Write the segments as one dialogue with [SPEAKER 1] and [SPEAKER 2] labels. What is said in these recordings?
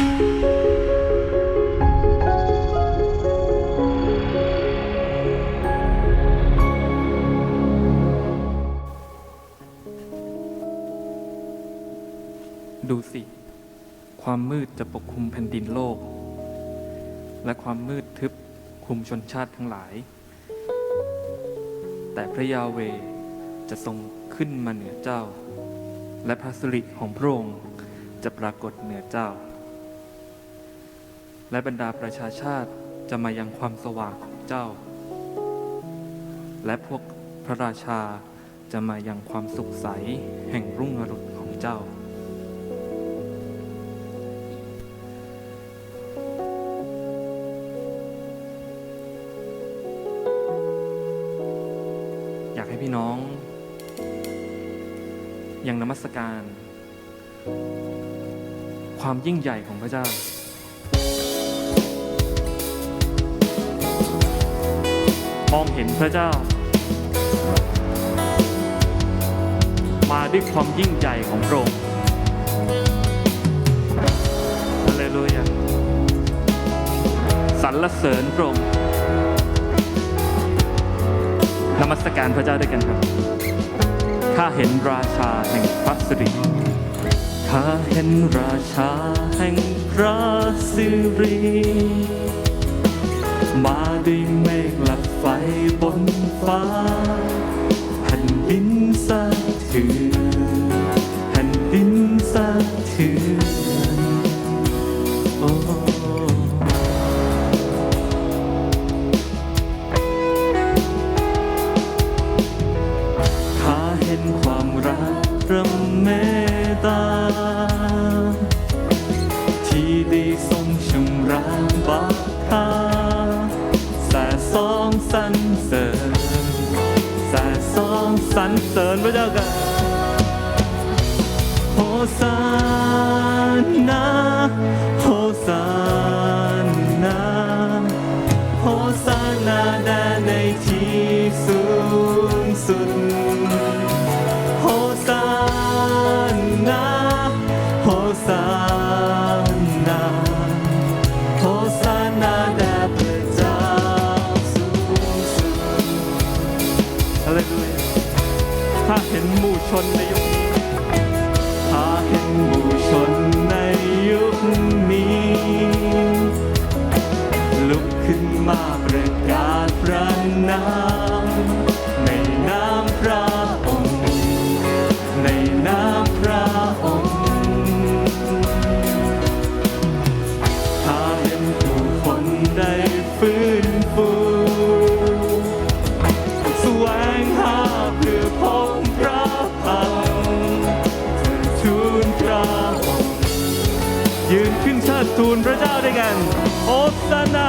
[SPEAKER 1] ดูสิ ความมืดจะปกคลุมแผ่นดินโลก และความมืดทึบคลุมชนชาติทั้งหลาย แต่พระยาเวจะทรงขึ้นมาเหนือเจ้า และพระสิริของพระองค์จะปรากฏเหนือเจ้า และบรรดาประชาชาติจะมายังความสว่างของเจ้า และพวกพระราชาจะมายังความสุขใสแห่งรุ่งอรุณของเจ้า อยากให้พี่น้อง ยังนมัสการ ความยิ่งใหญ่ของพระเจ้า มองเห็นพระเจ้า มาด้วยความยิ่งใหญ่ของพระองค์ฮาเลลูยาสรรเสริญพระองค์นมัสการพระเจ้าด้วยกันครับ ข้าเห็นราชาแห่งพระสิริข้าเห็นราชาแห่งพระสิริมาด้วยเมฆและ ไฟบนฟ้าแผ่นดินสะเทือนแผ่นดินสะเทือน ถ้าเห็นหมู่ชนในยุคนี้ ถ้าเห็นหมู่ชนในยุคนี้ ลุกขึ้นมาประกาศพระนาม ทูลพระเจ้าด้วยกันโอซานา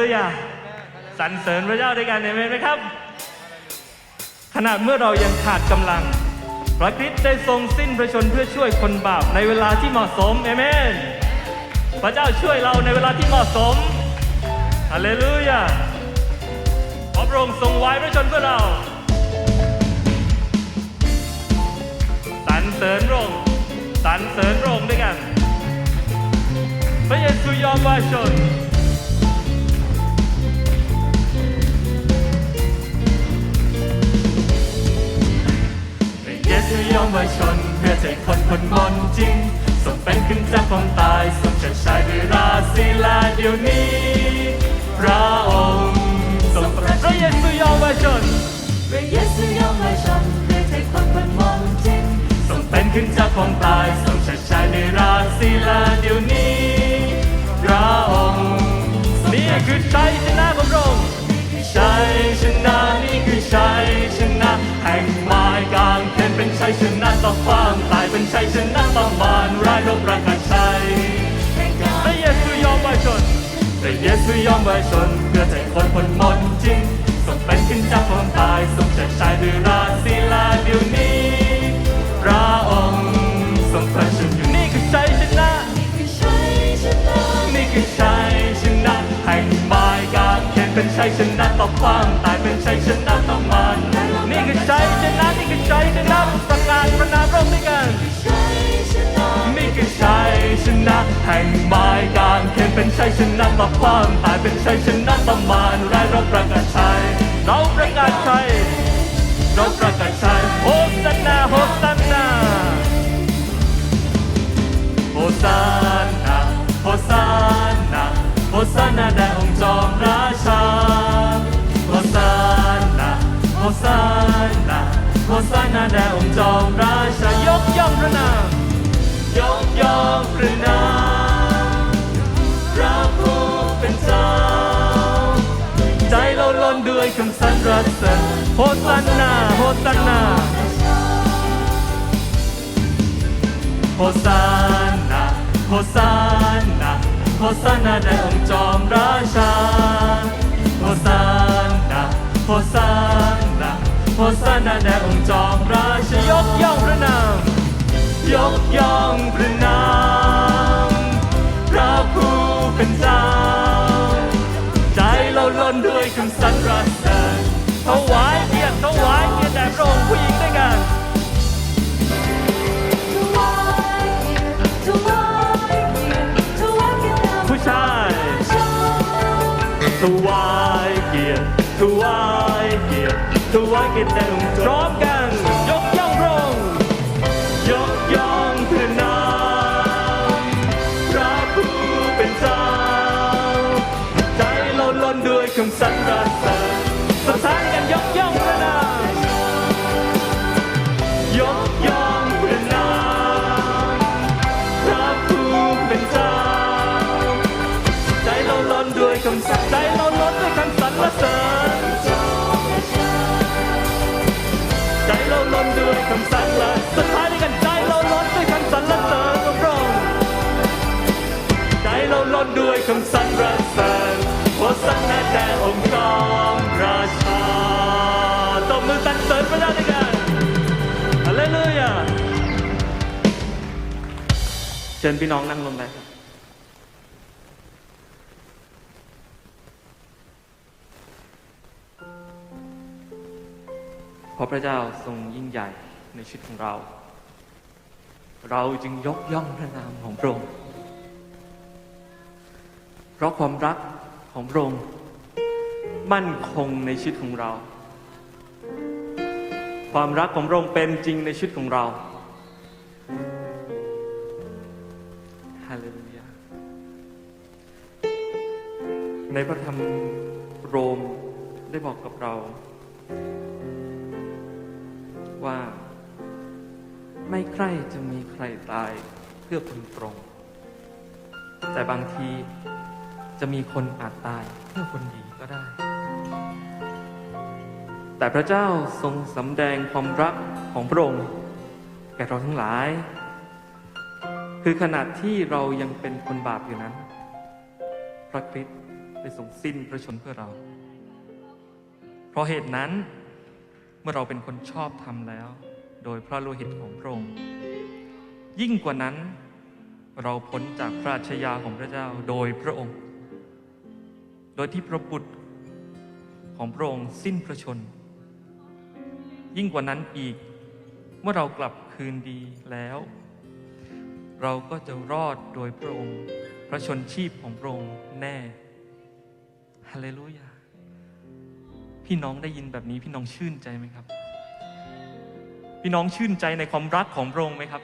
[SPEAKER 1] สูงสุดโฮซานเสรรเสริญพระเจ้าด้วยกันเอเมนไหมครับ ขนาดเมื่อเรายังขาดกำลัง พระคริสต์ได้ทรงสิ้นพระชนเพื่อช่วยคนบาปในเวลาที่เหมาะสมเอเมน พระเจ้าช่วยเราในเวลาที่เหมาะสมฮาเลลูยาขอพระองค์ทรงไว้พระชนเพื่อเราสรรเสริญพระองค์สรรเสริญพระองค์ด้วยกัน พระเยซูยอมไว้ชน พระเยซูยอมไว้ชน เพื่อใจคนคนมนจริงทรงเป็นขึ้นจากความตายทรงเฉิดฉายด้วยราศีลาเดี๋ยวนี้ พระองค์ทรงประพระเยซูยอมไว้ชน
[SPEAKER 2] พระเยซูยอมไว้ชนเพื่อให้คนเป็นมองจริง
[SPEAKER 1] ทรงเป็นขึ้นจากความตายทรงเฉิดฉายด้วยราศีลาเดี๋ยวนี้ พระองค์นี่คือชัย รร้ายรบประกาศชัยพระเยซูยอมไว้ชนพระเยซูยอมไว้ชน เพื่อใจคนพ้นมนต์จริงทรงเป็นขึ้นจากความตายทรงจัดชายด้วยราศีลาเดี๋ยวนี้พระองค์ทรงประชนอยู่นี่คือชัยชนะ
[SPEAKER 2] คือชัยชนะ
[SPEAKER 1] นี่คือชัยชนะแห่งไม้กางเขนเป็นชัยชนะต่อความตายเป็นชัยชนะต่อมารนี่คือชัยชนะนี่คือชัยชนะประกาศประนามพระองค์ด้วยกัน
[SPEAKER 2] ชัยชนะ
[SPEAKER 1] นี่ คือชัยชนะแห่งไม้กางเขนเป็นชัยชนะต่อความตายเป็นชัยชนะต่อมารและเราประกาศชัยเราประกาศชัยเราประกาศชัยโฮสันนาโฮสันนาโฮซานาโฮซานาโฮซานาแด่องค์จอมราชาโฮซานาโฮซานาโฮซานาแด่องค์จอมราชายกย่องพระนาม สเสริญโฮซานาโฮซานาโฮซานาโฮซานาโฮซานาแด่องค์จอมราชาโฮซานาโฮซานาโฮซานาแด่องค์จอมราชายกย่องพระนามยกย่องพระนามพระผู้เป็นเจ้า ใจเราล้นด้วยคำสรรเสริญ ถวายเกียรติถวายเกียรติแด่พระองค์ผู้หญิงด้วยกัน ผู้ชายถวายเกียรติถวายเกียรติถวายเกียรติแด่องค์พร้อมกัน คำสักใจเราล้นด้วยคำสรรเสริญใจเราล้นด้วยคำสรรเสริญสดท้ายด้วยกันใจเราล้นด้วยคำสรรเสริญพระองใจเราล้นด้วยคำสรรเสริญโอสันนาแด่องค์กรราชาตบมือสรรเสริญพระเจ้าด้วยกันฮาเลลูยาเชิญพี่น้องนั่งลงได้ครับ พระเจ้าทรงยิ่งใหญ่ในชีวิตของเรา เราจึงยกย่องพระนามของพระองค์ เพราะความรักของพระองค์มั่นคงในชีวิตของเรา ความรักของพระองค์เป็นจริงในชีวิตของเราฮาเลลูยา ในพระธรรมโรมได้บอกกับเรา ว่า ไม่ใคร่จะมีใครตายเพื่อคนตรง แต่บางทีจะมีคนอาจตายเพื่อคนดีก็ได้ แต่พระเจ้าทรงสำแดงความรักของพระองค์แก่เราทั้งหลาย คือขณะที่เรายังเป็นคนบาปอยู่นั้น พระคริสต์ได้ทรงสิ้นพระชนเพื่อเรา เพราะเหตุนั้น เมื่อเราเป็นคนชอบทำแล้ว โดยพระโลหิตของพระองค์ ยิ่งกว่านั้นเราพ้นจากพระราชยาของพระเจ้าโดยพระองค์ โดยที่พระบุตรของพระองค์สิ้นพระชน ยิ่งกว่านั้นอีก เมื่อเรากลับคืนดีแล้ว เราก็จะรอดโดยพระองค์ พระชนชีพของพระองค์แน่ ฮาเลลูยา พี่น้องได้ยินแบบนี้พี่น้องชื่นใจไหมครับ พี่น้องชื่นใจในความรักของพระองค์ไหมครับ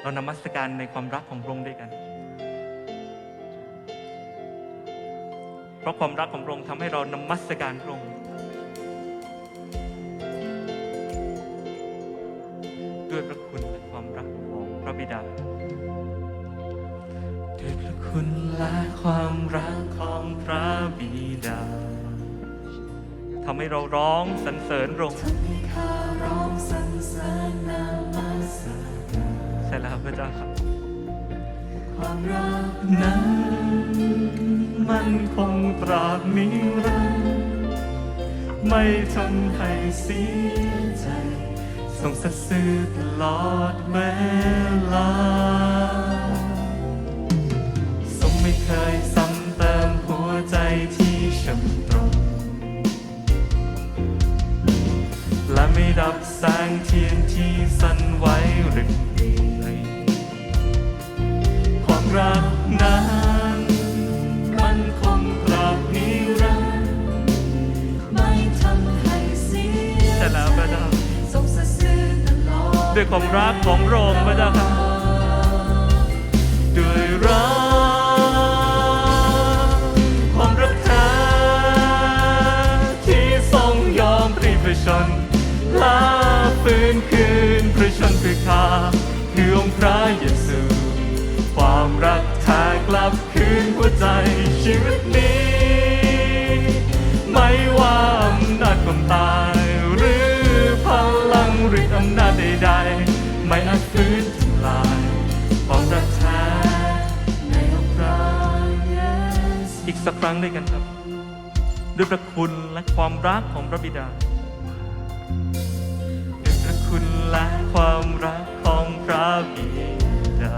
[SPEAKER 1] เรานมัสการในความรักของพระองค์ด้วยกัน เพราะความรักของพระองค์ทำให้เรานมัสการพระองค์ ทำให้เราร้องสรรเสริญพระองค์
[SPEAKER 2] ทำให้ข้าร้องสรรเสริญนามาสการ
[SPEAKER 1] ใช่แล้วพระเจ้าครับ
[SPEAKER 2] ความรัก
[SPEAKER 1] นั้นมันคงตราบนิรันดร์ไม่ทำให้เสียใจทรงสัตย์ซื่อตลอดเวลาทรงไม่เคยซ้ำเติมหัวใจที่ช้ำ ดับแสงเทียนที่สั่นไหวหรือไรความรักนั้นมันคงตราบนิรันดร์
[SPEAKER 2] ไม่ทำให้เสีย
[SPEAKER 1] ใช่แล้วพระเจ้า
[SPEAKER 2] ทรงสัตย์ซื่อตลอด
[SPEAKER 1] ด้วยความรักของพระองค์พระเจ้าครับด้วยรัก ฟื้นคืนพระชนคือข้าคือองค์พระเยซู ความรักแท้กลับคืนหัวใจชีวิตนี้ ไม่ว่าอำนาจความตาย หรือพลังหรืออำนาจใดๆ ไม่อาจฟื้นทำลายความรักแท้
[SPEAKER 2] ในองค์พระเยซู
[SPEAKER 1] อีกสักครั้งด้วยกันครับ ด้วยพระคุณและความรักของพระบิดา และความรักของพระบิดา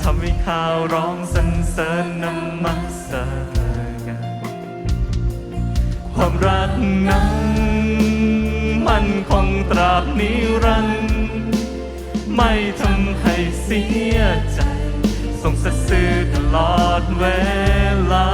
[SPEAKER 1] ทำให้ข่าวร้องสรรเสริญนมัสการความรักนั้น มันคงตราบนิรันดร์ไม่ทำให้เสียใจ ทรงสัตย์ซื่อตลอดเวลา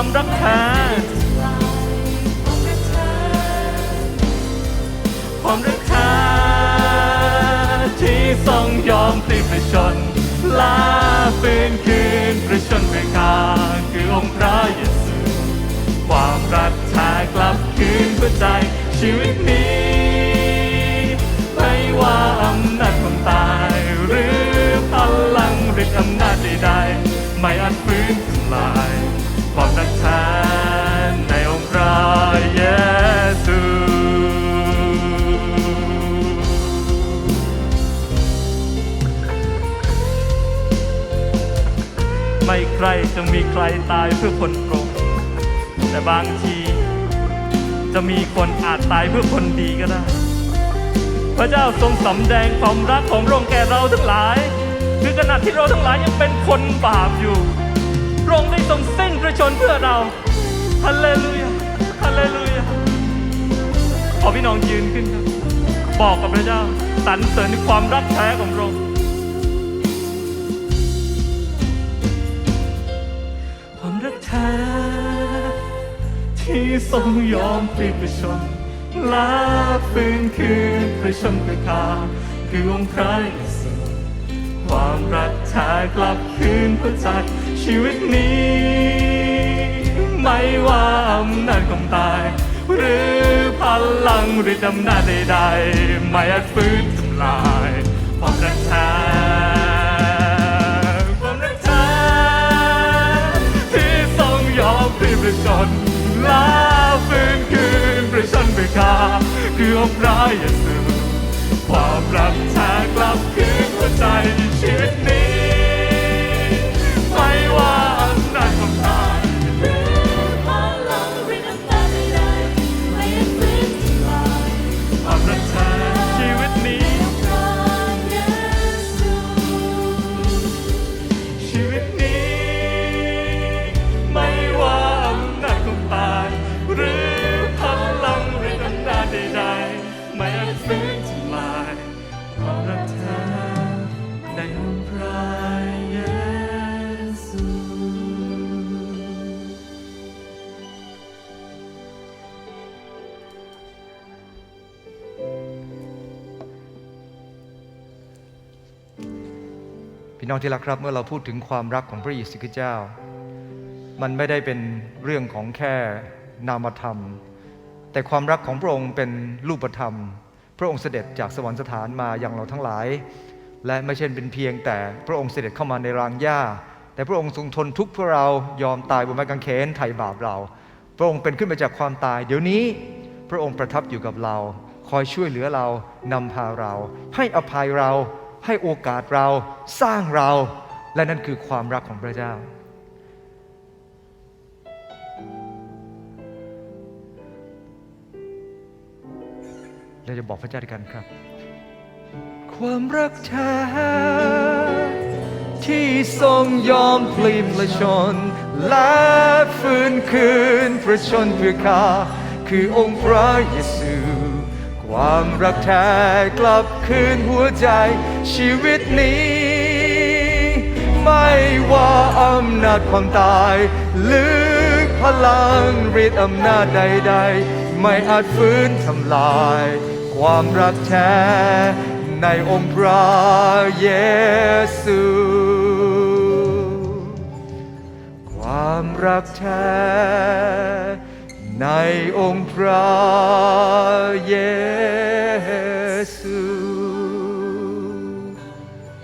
[SPEAKER 1] ความรักแท้ความรักแท้ที่ทรงยอมพลีประชนลาฝืนคืนประชนเพื่อข้าคือองค์พระเยซูความรักแท้กลับคืนหัวใจชีวิตนี้ไม่ว่าอำนาจความตาย หรือพลังหรืออำนาจใดๆไม่อาจฟื้น ใครจะมีใครตายเพื่อคนโปรงแต่บางทีจะมีคนอาจตายเพื่อคนดีก็ได้ พระเจ้าทรงสำแดงความรักของพระองค์แก่เราทั้งหลาย คือขณะที่เราทั้งหลายยังเป็นคนบาปอยู่พระองค์ได้ทรงสิ้นพระชนเพื่อเราฮัลเลลูยาฮัลเลลูยาขอพี่น้องยืนขึ้นครับ บอกกับพระเจ้าสรรเสริญในความรักแท้ของพระองค์ ท้ที่ทรงยอมปลีประชนลาฝืนคืนประชนพื่อข้าคือองค์พระเยซูความรักแท้กลับคืนหัวใจชีวิตนี้ ไม่ว่าอำนาจความตาย หรือพลังหรืออำนาจใดๆ ไม่อาจฟื้นทำลาย อมพลีประชนลาฟื้นคืนประชนไปคาคือองค์พระเยซูความรักแท้กลับคืนหัวใจชีวิตนี้
[SPEAKER 3] พี่น้องที่รักครับเมื่อเราพูดถึงความรักของพระเยซูคริสต์เจ้า มันไม่ได้เป็นเรื่องของแค่นามธรรม แต่ความรักของพระองค์เป็นรูปธรรม พระองค์เสด็จจากสวรรคสถานมาอย่างเราทั้งหลาย และไม่ใช่เป็นเพียงแต่พระองค์เสด็จเข้ามาในรางหญ้า แต่พระองค์ทรงทนทุกข์เพื่อเรายอมตายบนไม้กางเขนไถ่บาปเรา พระองค์เป็นขึ้นมาจากความตาย เดี๋ยวนี้พระองค์ประทับอยู่กับเรา คอยช่วยเหลือเรานำพาเรา ให้อภัยเรา ให้โอกาสเราสร้างเรา และนั่นคือความรักของพระเจ้า เราจะบอกพระเจ้าด้วยกันครับ ความรักแท้ที่ทรงยอมพลีประชน และฟื้นคืนประชนเพื่อข้าคือองค์พระเยซู ความรักแท้กลับคืนหัวใจชีวิตนี้ ไม่ว่าอำนาจความตาย หรือพลังฤทธิ์อำนาจใด ๆ ไม่อาจฟื้นทำลาย ความรักแท้ในองค์พระเยซู ความรักแท้ ในองค์พระเยซู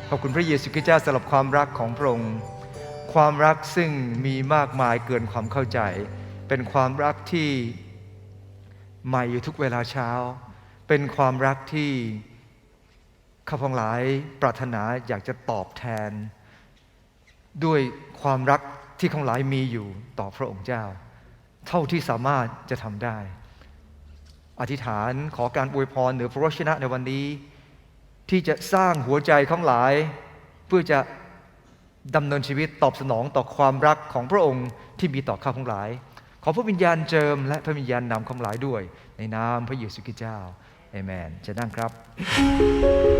[SPEAKER 3] ขอบคุณพระเยซูคริสต์เจ้าสำหรับความรักของพระองค์ ความรักซึ่งมีมากมายเกินความเข้าใจ เป็นความรักที่ใหม่อยู่ทุกเวลาเช้า เป็นความรักที่ข้าพงหลายปรารถนาอยากจะตอบแทน ด้วยความรักที่ข้างหลายมีอยู่ต่อพระองค์เจ้า เท่าที่สามารถจะทำได้ อธิษฐานขอการอวยพรเหนือพระวจนะในวันนี้ ที่จะสร้างหัวใจของหลาย เพื่อจะดำเนินชีวิตตอบสนองต่อความรักของพระองค์ที่มีต่อข้าของหลาย ขอพระวิญญาณเจิม และพระวิญญาณนำของหลายด้วย ในนามพระเยซูคริสต์เจ้าเอเมนจะนั่งครับ